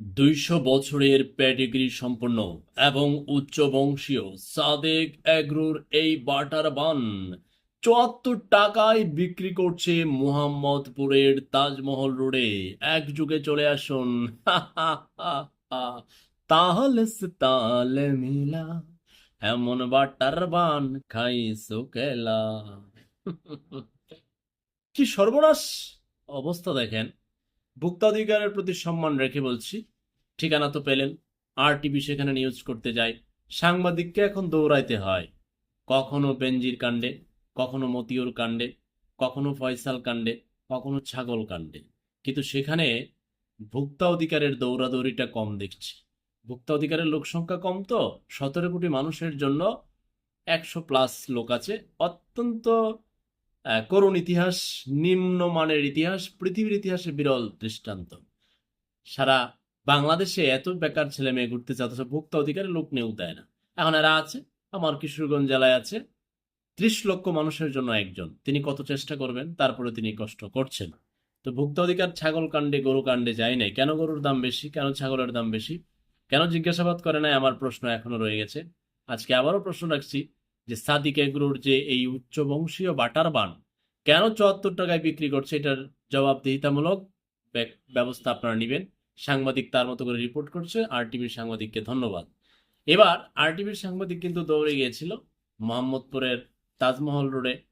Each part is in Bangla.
দুইশো বছরের প্যাডিগ্রি সম্পন্ন এবং উচ্চ বংশীয় সাদেক এগ্রোর এই বাটার বান চুয়াত্তর টাকায় বিক্রি করছে মোহাম্মদপুরের তাজমহল রোডে। এক যুগে চলে আসুন। তাহলে তালে মিলা, এমন বাটার বান খাইছো কেলা। কি সর্বনাশ অবস্থা দেখেন। ভোক্তাধিকারের প্রতি সম্মান রেখে বলছি। ঠিকানা তো পেলেন। আর টিভি সেখানে নিউজ করতে যায়। সাংবাদিককে এখন দৌড়াইতে হয়। কখনো বেঞ্জির কাণ্ডে, কখনো মতিউর কাণ্ডে, কখনো ফয়সাল কাণ্ডে, কখনো ছাগল কাণ্ডে। কিন্তু সেখানে ভোক্তা অধিকারের দৌড়াদৌড়িটা কম দেখছি। ভোক্তা অধিকারের লোক সংখ্যা কম তো। সতেরো কোটি মানুষের জন্য একশো প্লাস লোক আছে। অত্যন্ত করুণ ইতিহাস, নিম্নমানের ইতিহাস, পৃথিবীর ইতিহাসে বিরল দৃষ্টান্ত। সারা বাংলাদেশে এত বেকার ছেলে মেয়ে ঘুরতে চায়, অথচ ভোক্তা অধিকারের লোক নিয়োগ দেয় না। এখন এরা আছে, আমার কিশোরগঞ্জ জেলায় আছে, ত্রিশ লক্ষ মানুষের জন্য একজন। তিনি কত চেষ্টা করবেন, তারপরে তিনি কষ্ট করছেন। তো ভোক্তা অধিকার, ছাগল কাণ্ডে, গরু কাণ্ডে যায় নাই। কেন গরুর দাম বেশি, কেন ছাগলের দাম বেশি? কেন জিজ্ঞাসাবাদ করে নাই? আমার প্রশ্ন এখনও রয়ে গেছে। আজকে আবারও প্রশ্ন রাখছি যে সাদিক এগ্রোর যে এই উচ্চ বংশীয় বাটার বান, কেন চুয়াত্তর টাকায় বিক্রি করছে? এটার জবাবদিহিতামূলক ব্য- ব্যবস্থা আপনারা নেবেন। সাংবাদিক তার মতো করে রিপোর্ট করছে। আর টিভির সাংবাদিককে ধন্যবাদ। এবার আর টিভির সাংবাদিক কিন্তু দৌড়ে গিয়েছিল মোহাম্মদপুরের তাজমহল রোডে।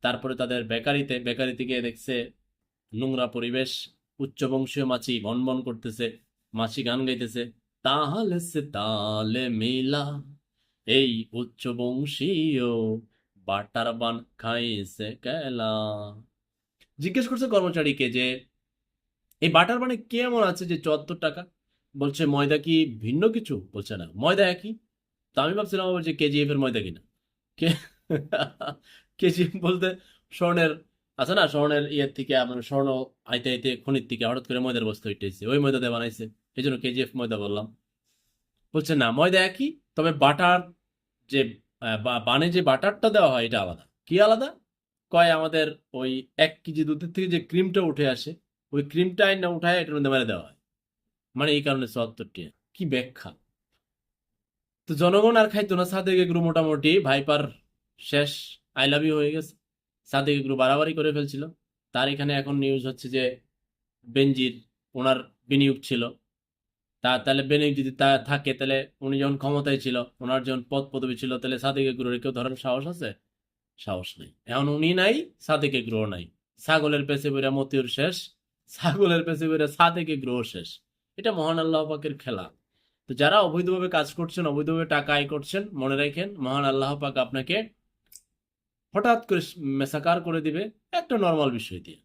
তারপরে তাদের বেকারিতে বেকারিতে গিয়ে দেখছে নোংরা পরিবেশ, উচ্চবংশীয় মাছি বনবন করতেছে, মাছি গান গাইতেছে। তাহলে সে তালে মিলা। এই উচ্চবংশীয় বাটার বান খাইছে কেলা। জিজ্ঞেস করছে কর্মচারীকে যে, এই বাটার বানে কেমন আছে যে চুয়াত্তর টাকা? বলছে, ময়দা কি ভিন্ন কিছু? বলছে, না, ময়দা একই। তা আমি ভাবছিলাম আবার যে কেজিএফ এর ময়দা কিনা। কে কেজিএফ বলতে স্বর্ণের আছে না, স্বর্ণের ইয়ের থেকে আপনার স্বর্ণ আইতে আইতে খনির থেকে হঠাৎ করে ময়দার বস্তু উঠেছে ওই ময়দা দিয়ে বানাইছে। এই জন্য কেজিএফ ময়দা বললাম। বলছে, না, ময়দা একই তবে বাটার যে বানে যে বাটারটা দেওয়া হয় এটা আলাদা। কি আলাদা? কয় আমাদের ওই এক কেজি দুধের থেকে যে ক্রিমটা উঠে আসে, ওই ক্রিমটা না উঠায় এটার মধ্যে মেরে দেওয়া হয়। মানে এই কারণে চুয়াত্তরটি। কি ব্যাখ্যা? তো জনগণ আর খাইতো না। সাদেক এগুলো মোটামুটি ভাইপার শেষ, আই লাভ ইউ হয়ে গেছে। সাদেক এগুলো বাড়াবাড়ি করে ফেলছিল। তার এখানে এখন নিউজ হচ্ছে যে বেনজির ওনার বিনিয়োগ ছিল। তা তাহলে বেনিক যদি তা থাকে, তাহলে উনি যখন ক্ষমতায় ছিল, ওনার যখন পদ পদবি ছিল, তাহলে সাদেক এগুলোর কেউ ধরার সাহস আছে? সাহস নেই। এখন উনি নাই, সাদেকে গ্রহ নাই। ছাগলের পেছে বেরা মতিউর শেষ, ছাগলের পেছে বেরা সাদেকে গ্রহ শেষ। এটা মহান আল্লাহ পাকের খেলা। তো যারা অবৈধভাবে কাজ করছেন, অবৈধভাবে টাকা আয় করছেন, মনে রাখেন, মহান আল্লাহ পাক আপনাকে হঠাৎ করে মেসাকার করে দিবে একটা নর্মাল বিষয় দিয়ে।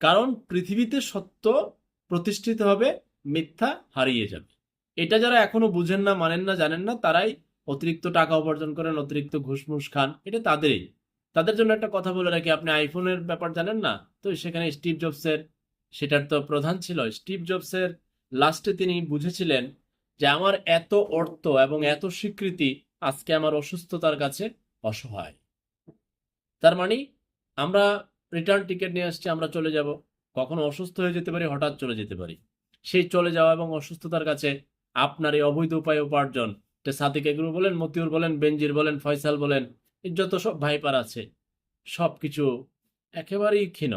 কারণ পৃথিবীতে সত্য প্রতিষ্ঠিত হবে মিথ্যা হারিয়ে যাবে। এটা যারা এখনও বুঝেন না, মানেন না, জানেন না, তারাই অতিরিক্ত টাকা উপার্জন করেন, অতিরিক্ত ঘুষমুষ খান। এটা তাদেরই। তাদের জন্য একটা কথা বলে রাখি, আপনি আইফোনের ব্যাপার জানেন না? তো সেখানে স্টিভ জবসের, সেটার তো প্রধান ছিল, স্টিভ জবসের লাস্টে তিনি বুঝেছিলেন যে আমার এত অর্থ এবং এত স্বীকৃতি আজকে আমার অসুস্থতার কাছে অসহায়। তার মানে আমরা রিটার্ন টিকিট নিয়ে আসছি, আমরা চলে যাব। কখনো অসুস্থ হয়ে যেতে পারি, হঠাৎ চলে যেতে পারি। সেই চলে যাওয়া এবং অসুস্থতার কাছে আপনার এই অবৈধ উপায় উপার্জন। সাদিক এগুলো বলেন, মতিউর বলেন, বেনজির বলেন, ফয়সাল বলেন যত সব ভাইপার আছে সব কিছু একেবারেই ক্ষীণ।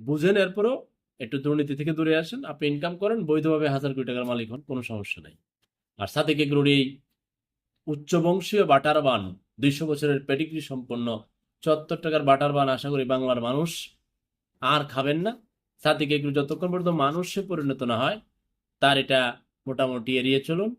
বুঝেন এরপরও একটু দুর্নীতি থেকে দূরে আসেন, আপনি ইনকাম করেন, বৈধভাবে হাজার কোটি টাকার মালিক হন, কোনো সমস্যা নেই। আর সাদিক এগুলোর এই উচ্চবংশীয় বাটার বান, দুইশো বছরের পেডিগ্রি সম্পন্ন চুয়াত্তর টাকার বাটার বান, আশা করি বাংলার মানুষ আর খাবেন না। সাদিক এগুলো যতক্ষণ পর্যন্ত মানুষে পরিণত না হয় তার এটা মোটামুটি এড়িয়ে চলুন।